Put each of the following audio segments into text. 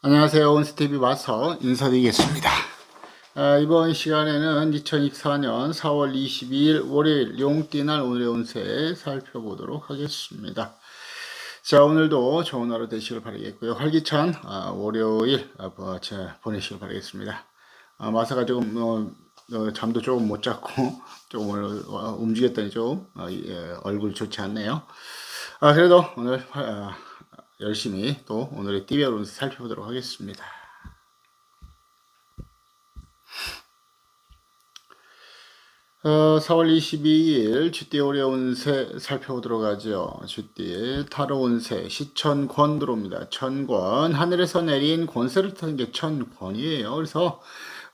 안녕하세요. 온스티비 마서 인사드리겠습니다. 아, 이번 시간에는 2024년 4월 22일 월요일 용띠날 오늘의 운세 살펴보도록 하겠습니다. 자 오늘도 좋은 하루 되시길 바라겠고요. 활기찬 아, 월요일 아, 뭐, 제, 보내시길 바라겠습니다. 아, 마사가 조금 어, 어, 잠도 조금 못 잤고 조금 어, 움직였더니 좀 어, 예, 얼굴 좋지 않네요. 아, 그래도 오늘 아, 열심히 또 오늘의 운세 살펴보도록 하겠습니다. 어, 4월 22일 쥐띠 올해 운세 살펴보도록 하죠. 쥐띠 타로 운세 시천권 들어옵니다. 천권 하늘에서 내린 권세를 타는 게 천권이에요. 그래서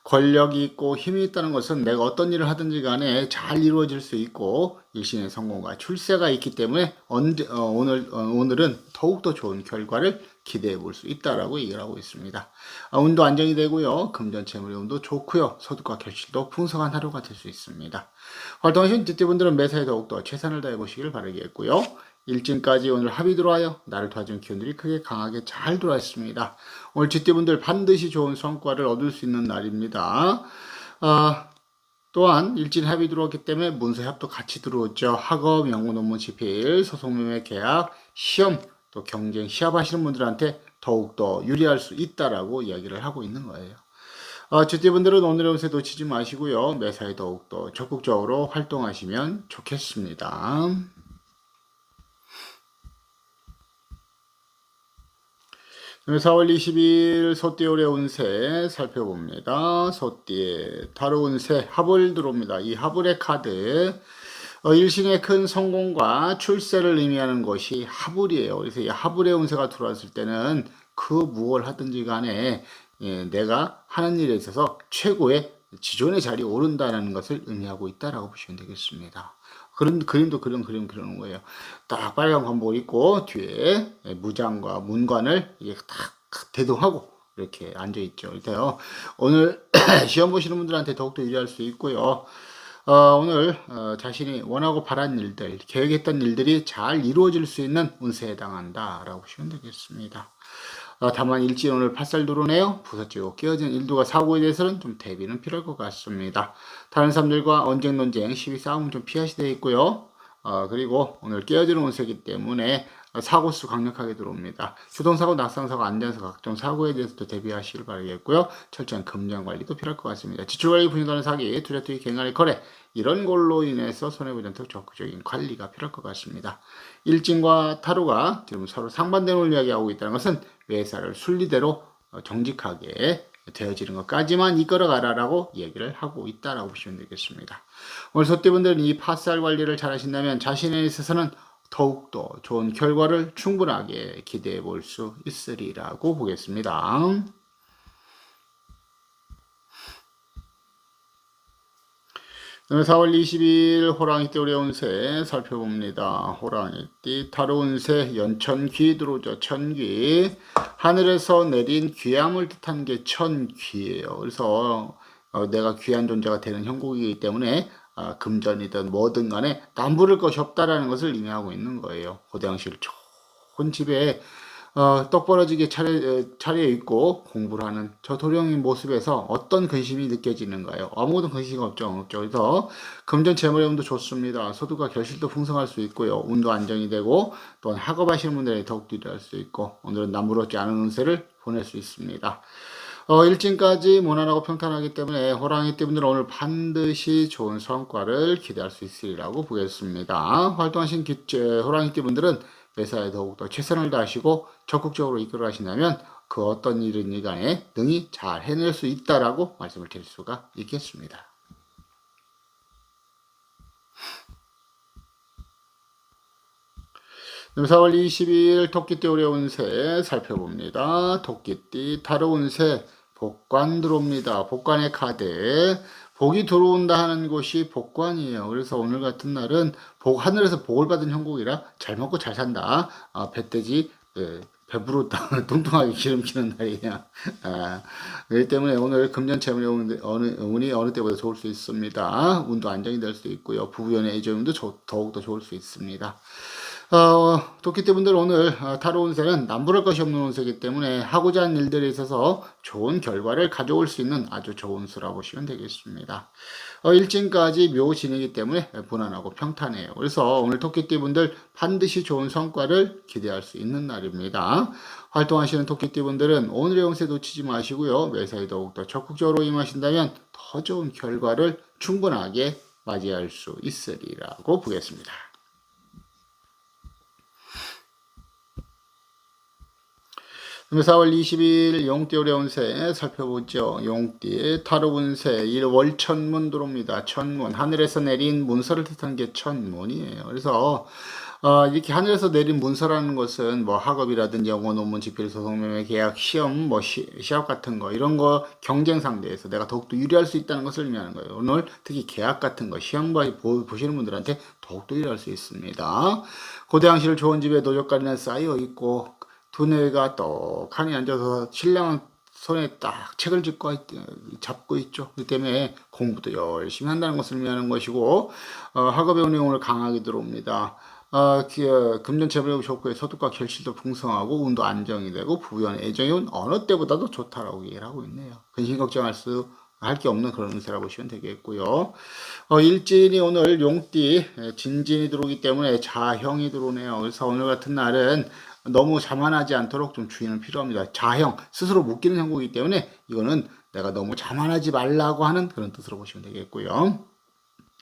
권력이 있고 힘이 있다는 것은 내가 어떤 일을 하든지 간에 잘 이루어질 수 있고 일신의 성공과 출세가 있기 때문에 언제, 어, 오늘, 어, 오늘은 더욱더 좋은 결과를 기대해 볼 수 있다라고 얘기를 하고 있습니다. 아, 운도 안정이 되고요. 금전 채물의 운도 좋고요. 소득과 결실도 풍성한 하루가 될 수 있습니다. 활동하신 띠띠분들은 매사에 더욱더 최선을 다해 보시길 바라겠고요. 일진까지 오늘 합이 들어와요. 나를 도와준 기운들이 크게 강하게 잘 들어왔습니다. 오늘 쥐띠분들 반드시 좋은 성과를 얻을 수 있는 날입니다. 아, 또한 일진 합이 들어왔기 때문에 문서 협도 같이 들어오죠. 학업, 연구 논문 집필, 소송매매 계약, 시험, 또 경쟁, 시합하시는 분들한테 더욱더 유리할 수 있다라고 이야기를 하고 있는 거예요. 아, 쥐띠분들은 오늘의 운세 놓치지 마시고요. 매사에 더욱더 적극적으로 활동하시면 좋겠습니다. 4월 20일 소띠올의 운세 살펴봅니다. 소띠 타로 운세 합을 들어옵니다. 이 합을의 카드 어, 일신의 큰 성공과 출세를 의미하는 것이 하불이에요. 그래서 이 하불의 운세가 들어왔을 때는 그 무엇을 하든지 간에 예, 내가 하는 일에 있어서 최고의 지존의 자리에 오른다는 것을 의미하고 있다라고 보시면 되겠습니다. 그런 그림도 그런 그림 그리는 거예요. 딱 빨간 관복을 입고 뒤에 무장과 문관을 이게 딱 대동하고 이렇게 앉아 있죠. 그래서 오늘 시험 보시는 분들한테 더욱더 유리할 수 있고요. 어, 오늘 어, 자신이 원하고 바란 일들, 계획했던 일들이 잘 이루어질 수 있는 운세에 해당한다라고 보시면 되겠습니다. 어, 다만 일진 오늘 팥살 도로네요. 부서지고 끼어진 일도가 사고에 대해서는 좀 대비는 필요할 것 같습니다. 다른 사람들과 언쟁 논쟁, 시비 싸움은 좀 피하시되어 있고요. 어, 그리고 오늘 깨어지는 운세이기 때문에 사고수 강력하게 들어옵니다. 교통사고, 낙상사고, 안전사고, 각종 사고에 대해서도 대비하시길 바라겠고요. 철저한 금전 관리도 필요할 것 같습니다. 지출관리 분야다는 사기, 투자 투기, 갱간의 거래 이런 걸로 인해서 손해보전턱 적극적인 관리가 필요할 것 같습니다. 일진과 타로가 지금 서로 상반되는 이야기하고 있다는 것은 외사를 순리대로 정직하게 되어지는 것까지만 이끌어가라라고 얘기를 하고 있다라고 보시면 되겠습니다. 오늘 소띠분들은 이 파살 관리를 잘 하신다면 자신에 있어서는 더욱더 좋은 결과를 충분하게 기대해 볼 수 있으리라고 보겠습니다. 4월 22일 호랑이띠 오래운세 살펴봅니다. 호랑이띠 타로 운세 연천귀 들어오죠. 천귀 하늘에서 내린 귀함을 뜻한 게 천귀예요. 그래서 어, 내가 귀한 존재가 되는 형국이기 때문에 아, 금전이든 뭐든 간에 남부를 것이 없다라는 것을 의미하고 있는 거예요. 고대항실 좋은 집에 어, 똑부러지게 차려, 차려 있고 공부를 하는 저 도령의 모습에서 어떤 근심이 느껴지는가요? 아무것도 근심이 없죠. 없죠. 그래서 금전 재물의 운도 좋습니다. 소득과 결실도 풍성할 수 있고요. 운도 안정이 되고 또한 학업하시는 분들이 더욱더 일할 수 있고 오늘은 남부럽지 않은 운세를 보낼 수 있습니다. 어, 일진까지 무난하고 평탄하기 때문에 호랑이 띠분들은 오늘 반드시 좋은 성과를 기대할 수 있으리라고 보겠습니다. 활동하신 기, 호랑이 띠분들은 회사에 더욱더 최선을 다하시고 적극적으로 이끌어 가신다면 그 어떤 일이든 간에 능히 잘 해낼 수 있다라고 말씀을 드릴 수가 있겠습니다. 그럼 4월 22일 토끼띠 오래 운세 살펴봅니다. 토끼띠 타로 운세 복관 들어옵니다. 복관의 카드. 복이 들어온다 하는 곳이 복관이에요. 그래서 오늘 같은 날은 복, 하늘에서 복을 받은 형국이라 잘 먹고 잘 산다. 아, 배돼지, 예, 배부르다, 뚱뚱하게 기름지는 날이냐. 아, 그렇기 때문에 오늘 금전채물의 어느, 운이 어느 때보다 좋을 수 있습니다. 운도 안정이 될 수 있고요. 부부연의 애정운도 더욱더 좋을 수 있습니다. 어, 도끼띠분들 오늘 어, 타로 운세는 남부를 것이 없는 운세이기 때문에 하고자 하는 일들에 있어서 좋은 결과를 가져올 수 있는 아주 좋은 수라 보시면 되겠습니다. 어, 일진까지 묘진이기 때문에 무난하고 평탄해요. 그래서 오늘 토끼띠분들 반드시 좋은 성과를 기대할 수 있는 날입니다. 활동하시는 토끼띠분들은 오늘의 운세 놓치지 마시고요. 매사에 더욱더 적극적으로 임하신다면 더 좋은 결과를 충분하게 맞이할 수 있으리라고 보겠습니다. 그럼 4월 20일 용띠 오래 운세 살펴보죠. 용띠 타로 운세 일 월 천문 들어옵니다. 천문 하늘에서 내린 문서를 뜻하는 게 천문이에요. 그래서 어, 이렇게 하늘에서 내린 문서라는 것은 뭐 학업이라든지 영어 논문 집필 소송 매매 계약 시험 뭐 시, 시합 같은 거 이런 거 경쟁 상대에서 내가 더욱더 유리할 수 있다는 것을 의미하는 거예요. 오늘 특히 계약 같은 거 시험 봐 보시는 분들한테 더욱더 유리할 수 있습니다. 고대 항시를 좋은 집에 노적가리나 쌓여 있고 두뇌가 떡하니 앉아서 신랑은 손에 딱 책을 짚고 있, 잡고 있죠. 그 때문에 공부도 열심히 한다는 것을 의미하는 것이고 어, 학업의 오늘 강하게 들어옵니다. 어, 금전 재물력 좋고요. 소득과 결실도 풍성하고 운도 안정이 되고 부연 애정의 운 어느 때보다도 좋다라고 얘기를 하고 있네요. 근심 걱정할 수 할게 없는 그런 운세라고 보시면 되겠고요. 어, 일진이 오늘 용띠 진진이 들어오기 때문에 자형이 들어오네요. 그래서 오늘 같은 날은 너무 자만하지 않도록 좀 주의는 필요합니다. 자형, 스스로 묶이는 형국이기 때문에 이거는 내가 너무 자만하지 말라고 하는 그런 뜻으로 보시면 되겠고요.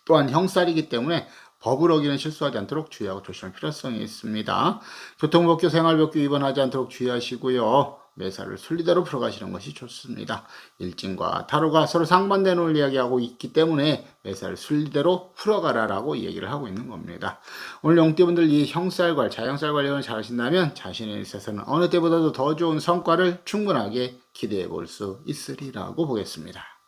또한 형살이기 때문에 법을 어기는 실수하지 않도록 주의하고 조심할 필요성이 있습니다. 교통법규, 생활법규 위반하지 않도록 주의하시고요. 매사를 순리대로 풀어가시는 것이 좋습니다. 일진과 타로가 서로 상반되는 이야기하고 있기 때문에 매사를 순리대로 풀어가라라고 얘기를 하고 있는 겁니다. 오늘 용띠분들 이 형살관, 자형살 관련을 잘 하신다면 자신에 있어서는 어느 때보다도 더 좋은 성과를 충분하게 기대해 볼 수 있으리라고 보겠습니다.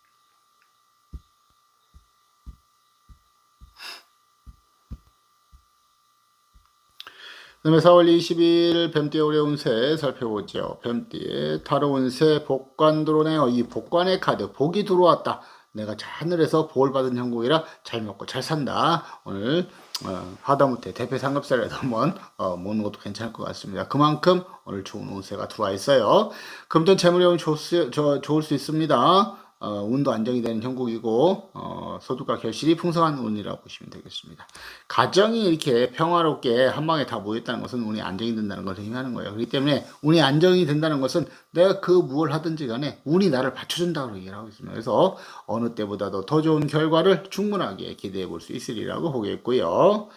다음에 4월 20일 뱀띠 올해 운세 살펴보죠. 뱀띠 타로 운세 복관 들어오네요. 이 복관의 카드 복이 들어왔다. 내가 하늘에서 복을 받은 형국이라 잘 먹고 잘 산다. 오늘 어, 하다못해 대패 상급사라도 한번 어, 모는 것도 괜찮을 것 같습니다. 그만큼 오늘 좋은 운세가 들어와 있어요. 금전 재물이 오늘 좋, 좋을 수 있습니다. 어, 운도 안정이 되는 형국이고 어, 소득과 결실이 풍성한 운이라고 보시면 되겠습니다. 가정이 이렇게 평화롭게 한 방에 다 모였다는 것은 운이 안정이 된다는 것을 의미하는 거예요. 그렇기 때문에 운이 안정이 된다는 것은 내가 그 무엇을 하든지 간에 운이 나를 받쳐준다고 얘기를 하고 있습니다. 그래서 어느 때보다도 더 좋은 결과를 충분하게 기대해 볼 수 있으리라고 보겠고요.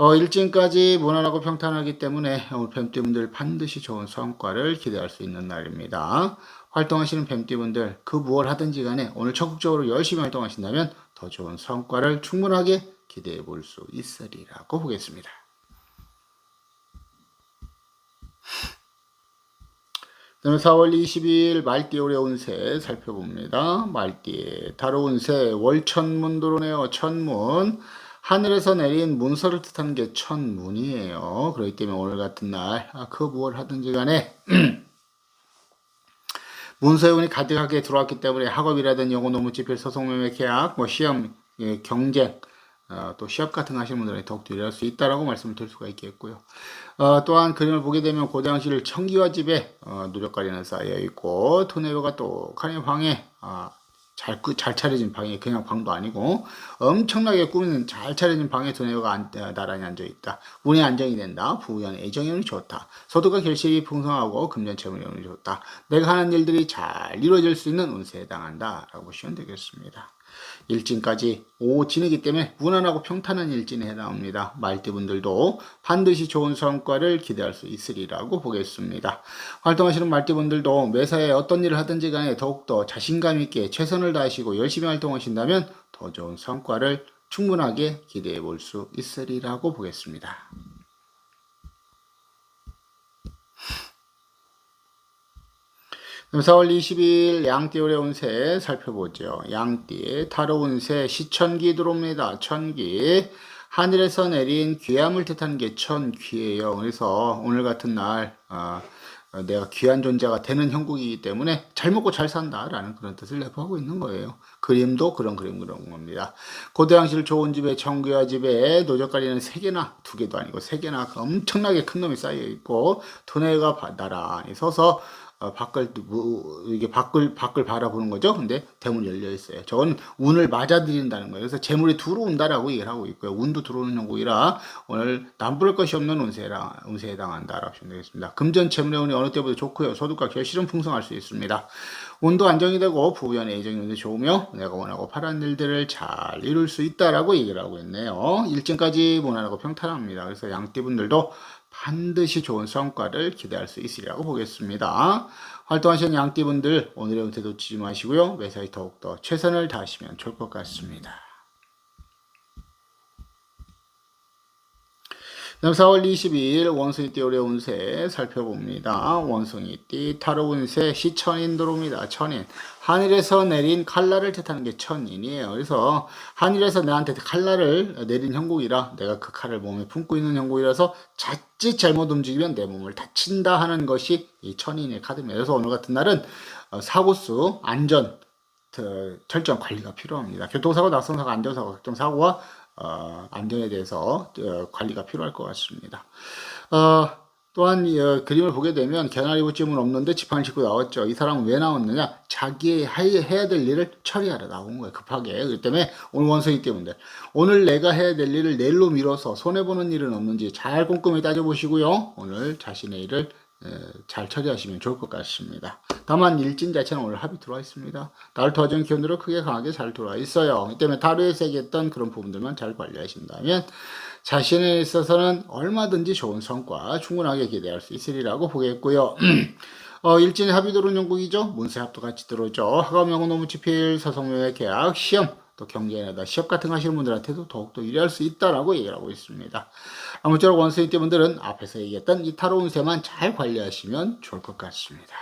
어, 일진까지 무난하고 평탄하기 때문에 오늘 뱀띠분들 반드시 좋은 성과를 기대할 수 있는 날입니다. 활동하시는 뱀띠분들 그 무엇 하든지 간에 오늘 적극적으로 열심히 활동하신다면 더 좋은 성과를 충분하게 기대해 볼 수 있으리라고 보겠습니다. 그다음에 4월 22일 말띠 오래 운세 살펴봅니다. 말띠 다로 운세 월천문 도로네요. 천문 하늘에서 내린 문서를 뜻하는 게 천문이에요. 그렇기 때문에 오늘 같은 날, 아, 그 무엇 하든지 간에, 문서운이 가득하게 들어왔기 때문에 학업이라든 영어 논문 집필 소송 매매 계약 뭐 시험 예, 경쟁 어, 또 시합 같은 거 하시는 분들은 더욱더 유리할 수 있다라고 말씀을 드릴 수가 있겠고요. 어, 또한 그림을 보게 되면 고장실 청기와 집에 어, 누적가리는 쌓여 있고 토네이가 똑하니 방에 아, 잘, 잘 차려진 방이 그냥 방도 아니고 엄청나게 꾸미는 잘 차려진 방에 두뇌가 안, 나란히 앉아있다. 운이 안정이 된다. 부연 애정이 좋다. 소득과 결실이 풍성하고 금전 채무이 운이 좋다. 내가 하는 일들이 잘 이루어질 수 있는 운세에 해당한다. 라고 보시면 되겠습니다. 일진까지 오진이기 때문에 무난하고 평탄한 일진에 해당합니다. 말띠분들도 반드시 좋은 성과를 기대할 수 있으리라고 보겠습니다. 활동하시는 말띠분들도 매사에 어떤 일을 하든지 간에 더욱더 자신감 있게 최선을 다하시고 열심히 활동하신다면 더 좋은 성과를 충분하게 기대해 볼 수 있으리라고 보겠습니다. 4월 20일 양띠 오래 운세 살펴보죠. 양띠 타로 운세 시천기 들어옵니다. 천기 하늘에서 내린 귀함을 뜻하는 게 천귀예요. 그래서 오늘 같은 날 어, 어, 내가 귀한 존재가 되는 형국이기 때문에 잘 먹고 잘 산다라는 그런 뜻을 내포하고 있는 거예요. 그림도 그런 그림 그런 겁니다. 고대왕실 좋은 집에 정규화 집에 노적가리는 세 개나 두 개도 아니고 세 개나 엄청나게 큰 놈이 쌓여 있고 두뇌가 나란히 서서 어, 밖을 뭐, 이게 밖을 밖을 바라보는 거죠. 근데 대문이 열려 있어요. 저건 운을 맞아들인다는 거예요. 그래서 재물이 들어온다라고 얘기를 하고 있고요. 운도 들어오는 형국이라 오늘 남부를 것이 없는 운세라 운세에 해당한다라고 보시면 되겠습니다. 금전 재물의 운이 어느 때보다 좋고요. 소득과 결실은 풍성할 수 있습니다. 운도 안정이 되고 부부연의 애정이 운이 좋으며 내가 원하고 바란 일들을 잘 이룰 수 있다라고 얘기를 하고 있네요. 일진까지 무난하고 평탄합니다. 그래서 양띠분들도 반드시 좋은 성과를 기대할 수 있으리라고 보겠습니다. 활동하시는 양띠분들 오늘의 운세 놓치지 마시고요. 매사에 더욱더 최선을 다하시면 좋을 것 같습니다. 다음 4월 22일 원숭이띠 올해 운세 살펴봅니다. 원숭이띠 타로 운세 시천인 들어옵니다. 천인. 하늘에서 내린 칼날을 뜻하는 게 천인이에요. 그래서 하늘에서 나한테 칼날을 내린 형국이라 내가 그 칼을 몸에 품고 있는 형국이라서 자칫 잘못 움직이면 내 몸을 다친다 하는 것이 이 천인의 카드입니다. 그래서 오늘 같은 날은 어, 사고수, 안전, 철저한 관리가 필요합니다. 교통사고, 낙성사고, 안전사고, 각종 사고와 어, 안전에 대해서 어, 관리가 필요할 것 같습니다. 어, 또한 어, 그림을 보게 되면 개나리 붙임은 없는데 지팡이 짚고 나왔죠. 이 사람은 왜 나왔느냐? 자기의 해야 될 일을 처리하러 나온 거예요. 급하게. 그렇기 때문에 오늘 원성이 때문에 오늘 내가 해야 될 일을 내일로 미뤄서 손해보는 일은 없는지 잘 꼼꼼히 따져보시고요. 오늘 자신의 일을 잘 처리하시면 좋을 것 같습니다. 다만 일진 자체는 오늘 합이 들어와 있습니다. 나를 도와주는 기운으로 크게 강하게 잘 들어와 있어요. 이 때문에 다루에 새겼던 그런 부분들만 잘 관리하신다면 자신에 있어서는 얼마든지 좋은 성과 충분하게 기대할 수 있으리라고 보겠고요. 어, 일진의 합이 들어온 영국이죠. 문세합도 같이 들어오죠. 하가명은 노무치필, 서성명의 계약, 시험, 또 경제에다 시험 같은 거 하시는 분들한테도 더욱더 유리할 수 있다라고 얘기를 하고 있습니다. 아무쪼록 원스이 때분들은 앞에서 얘기했던 이 타로 운세만 잘 관리하시면 좋을 것 같습니다.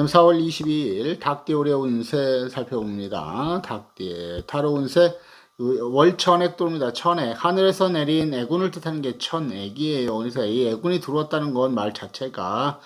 그럼 4월 22일 닭띠 올해 운세 살펴봅니다. 닭띠 타로 운세 월천액 도입니다. 천액 하늘에서 내린 애군을 뜻하는 게 천액이에요. 그래서 이 애군이 들어왔다는 건 말 자체가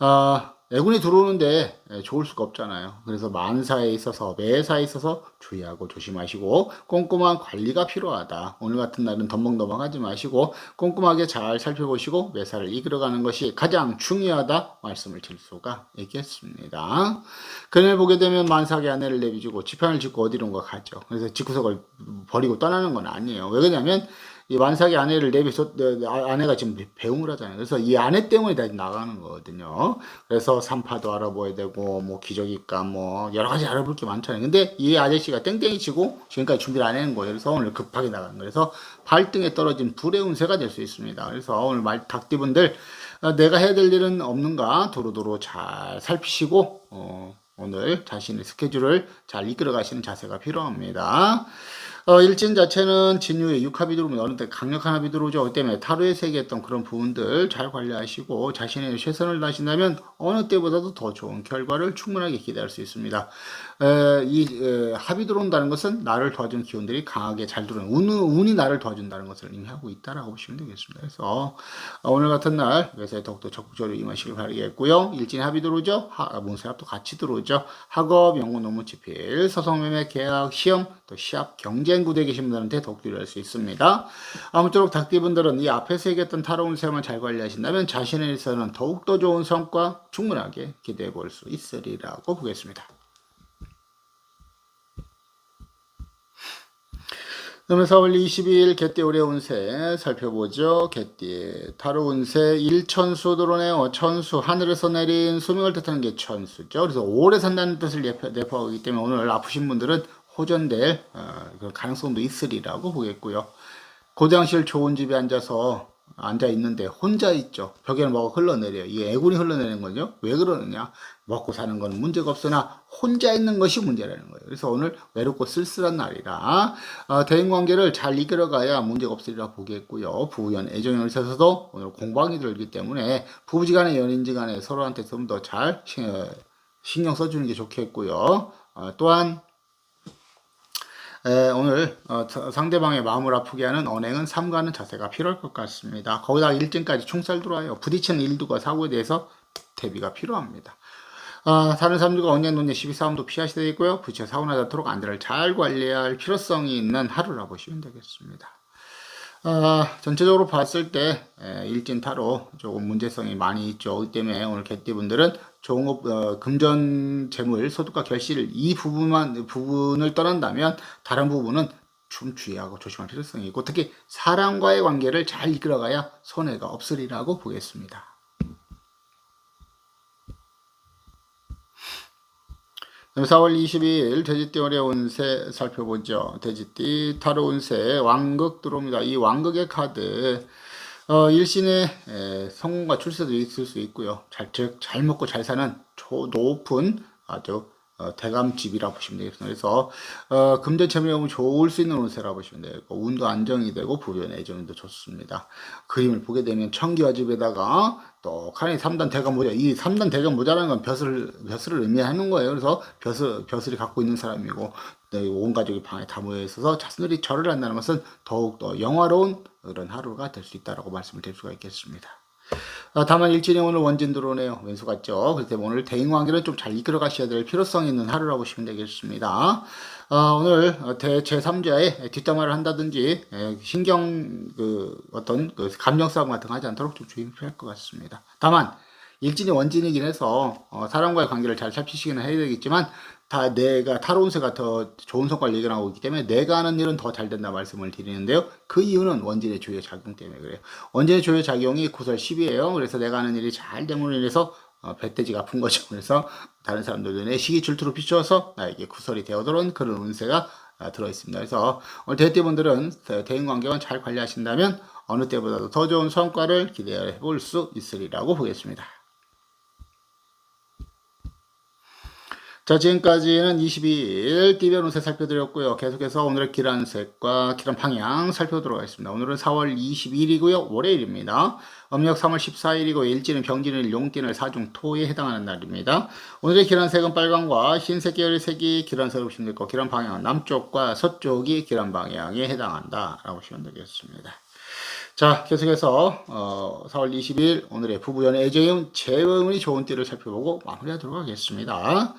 어, 애군이 들어오는데 예, 좋을 수가 없잖아요. 그래서 만사에 있어서 매사에 있어서 주의하고 조심하시고 꼼꼼한 관리가 필요하다. 오늘 같은 날은 덤벙덤벙하지 마시고 꼼꼼하게 잘 살펴보시고 매사를 이끌어가는 것이 가장 중요하다 말씀을 드릴 수가 있겠습니다. 그날 보게 되면 만삭의 아내를 내비주고 지편을 짓고 어디론가 가죠. 그래서 집구석을 버리고 떠나는 건 아니에요. 왜 그러냐면 이 만삭의 아내를 내비서 아, 아내가 지금 배웅을 하잖아요. 그래서 이 아내 때문에 다 나가는 거거든요. 그래서 산파도 알아봐야 되고 뭐 기저귀값 뭐 여러 가지 알아볼 게 많잖아요. 근데 이 아저씨가 땡땡이 치고 지금까지 준비를 안 해는 거예요. 그래서 오늘 급하게 나가는 거예요. 그래서 발등에 떨어진 불의 운세가 될 수 있습니다. 그래서 오늘 말 닭띠분들 어, 내가 해야 될 일은 없는가 도로도로 잘 살피시고 어, 오늘 자신의 스케줄을 잘 이끌어 가시는 자세가 필요합니다. 어, 일진 자체는 진유의 육합이 들어오면 어느 때 강력한 합이 들어오죠. 그 때문에 타로에 세계했던 그런 부분들 잘 관리하시고 자신의 최선을 다하신다면 어느 때보다도 더 좋은 결과를 충분하게 기대할 수 있습니다. 에, 이 에, 합이 들어온다는 것은 나를 도와주는 기운들이 강하게 잘 들어오는 운, 운이 나를 도와준다는 것을 의미하고 있다라고 보시면 되겠습니다. 그래서 어, 오늘 같은 날 회사에 더욱더 적극적으로 임하시길 바라겠고요. 일진 합이 들어오죠. 하, 문세합도 같이 들어오죠. 학업, 연구, 논문 집필, 서성매매, 계약, 시험, 또 시합, 경제 구대에 계신 분들한테 독 유리할 수 있습니다. 아무쪼록 닭띠분들은 이 앞에서 얘기했던 타로운 세험을 잘 관리하신다면 자신에 있어서는 더욱더 좋은 성과 충분하게 기대해 볼 수 있으리라고 보겠습니다. 그러면 4월 22일 개띠 올해 운세 살펴보죠. 개띠 타로 운세 1천수 들어오네요. 천수 하늘에서 내린 수명을 뜻하는 게 천수죠. 그래서 오래 산다는 뜻을 내포, 내포하기 때문에 오늘 아프신 분들은 호전될 어, 그 가능성도 있으리라고 보겠고요. 고장실 좋은 집에 앉아서 앉아 있는데 혼자 있죠. 벽에는 뭐가 흘러내려요. 이 애군이 흘러내리는 거죠. 왜 그러느냐? 먹고 사는 건 문제가 없으나 혼자 있는 것이 문제라는 거예요. 그래서 오늘 외롭고 쓸쓸한 날이라 어, 대인 관계를 잘 이끌어가야 문제가 없으리라 보겠고요. 부부연 애정을 있어서도 오늘 공방이 들기 때문에 부부지간에 연인지간에 서로한테 좀 더 잘 신경 써주는 게 좋겠고요. 어, 또한 에, 오늘 어, 사- 상대방의 마음을 아프게 하는 언행은 삼가는 자세가 필요할 것 같습니다. 거기다 일진까지 총살 들어와요. 부딪히는 일두가 사고에 대해서 대비가 필요합니다. 아, 다른 사람들과 언쟁 논쟁 시비 싸움도 피하셔야 되고요. 부딪혀 사고 나지 않도록 안전을 잘 관리해야 할 필요성이 있는 하루라 보시면 되겠습니다. 아, 전체적으로 봤을 때 에, 일진 타로 조금 문제성이 많이 있죠. 그렇기 때문에 오늘 개띠분들은 종업 어, 금전 재물 소득과 결실 이 부분만 부분을 떠난다면 다른 부분은 좀 주의하고 조심할 필요성이 있고 특히 사람과의 관계를 잘 이끌어가야 손해가 없으리라고 보겠습니다. 그럼 4월 22일 돼지띠 어려운 새 살펴보죠. 돼지띠 타로 운세 왕극 들어옵니다. 이 왕극의 카드 어, 일신의 에, 성공과 출세도 있을 수 있고요. 잘, 즉, 잘 먹고 잘 사는 초 높은 아주 어, 대감집이라 보시면 되겠습니다. 그래서 어, 금전 체면이 좋을 수 있는 운세라 보시면 되고 운도 안정이 되고 부변 애정도 좋습니다. 그림을 보게 되면 청기와 집에다가 또 칸이 3단 대감 모자 이 3단 대감 모자라는 건 벼슬 벼슬을 의미하는 거예요. 그래서 벼슬 벼슬이 갖고 있는 사람이고 네, 온 가족이 방에 다 모여 있어서 자신들이 절을 한다는 것은 더욱 더 영화로운 그런 하루가 될 수 있다라고 말씀을 드릴 수가 있겠습니다. 아, 다만 일진이 오늘 원진 들어오네요. 왼수 같죠? 때문에 오늘 대인 관계를 좀 잘 이끌어 가셔야 될 필요성 있는 하루라고 보시면 되겠습니다. 아, 오늘 대 제3자의 뒷담화를 한다든지 에, 신경 그 어떤 그 감정 싸움 같은 거 하지 않도록 좀 주의 필요할 것 같습니다. 다만 일진이 원진이긴 해서 어, 사람과의 관계를 잘 살피시기는 해야 되겠지만 다 내가 타로운세가 더 좋은 성과를 예견하고 있기 때문에 내가 하는 일은 더 잘 된다 말씀을 드리는데요. 그 이유는 원진의 조효 작용 때문에 그래요. 원진의 조효 작용이 9설 10이에요. 그래서 내가 하는 일이 잘 됨으로 인해서 어, 배돼지가 아픈 거죠. 그래서 다른 사람들 눈에 시기 질투로 비추어서 나에게 구설이 되어도록 그런 운세가 아, 들어있습니다. 그래서 오늘 대띠분들은 대인 관계만 잘 관리하신다면 어느 때보다도 더 좋은 성과를 기대해 볼 수 있으리라고 보겠습니다. 자, 지금까지는 22일 띠별 운세 살펴드렸고요. 계속해서 오늘의 기란 색과 기란 방향 살펴보도록 하겠습니다. 오늘은 4월 22일이고요. 월요일입니다. 음력 3월 14일이고 일지는 병진일 용띠는 사중 토에 해당하는 날입니다. 오늘의 기란 색은 빨강과 흰색 계열의 색이 기란색으로 보시면 되고 기란 방향은 남쪽과 서쪽이 기란 방향에 해당한다 라고 보시면 되겠습니다. 자, 계속해서 어, 4월 20일 오늘의 부부연의 애정운 재운이 좋은 띠를 살펴보고 마무리하도록 하겠습니다.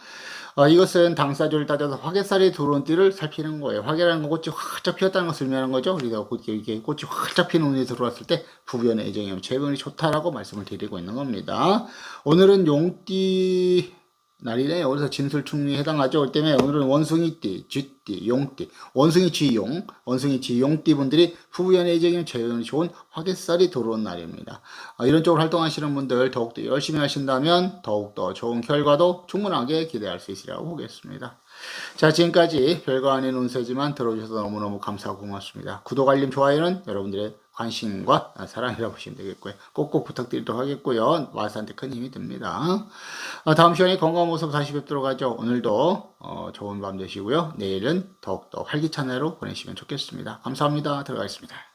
어, 이것은 당사주를 따져서 화개살이 들어온 띠를 살피는 거예요. 화개라는 건 꽃이 활짝 피었다는 것을 의미하는 거죠. 우리가 이게 꽃이 활짝 피는 운이 들어왔을 때 부부연의 애정이면 재운이 좋다라고 말씀을 드리고 있는 겁니다. 오늘은 용띠 날이네요. 그래서 진술충리에 해당하죠. 때문에 오늘은 원숭이띠, 쥐띠, 용띠, 원숭이 쥐용, 원숭이 쥐용띠 분들이 후부연애적인 재운이 좋은 화개살이 들어온 날입니다. 아, 이런 쪽으로 활동하시는 분들 더욱더 열심히 하신다면 더욱더 좋은 결과도 충분하게 기대할 수 있으리라고 보겠습니다. 자, 지금까지 별거 아닌 운세지만 들어주셔서 너무너무 감사하고 고맙습니다. 구독, 알림, 좋아요는 여러분들의 관심과 사랑이라고 보시면 되겠고요. 꼭꼭 부탁드리도록 하겠고요. 와서한테 큰 힘이 됩니다. 어, 다음 시간에 건강한 모습 다시 뵙도록 하죠. 오늘도 어, 좋은 밤 되시고요. 내일은 더욱더 활기찬 하루 보내시면 좋겠습니다. 감사합니다. 들어가겠습니다.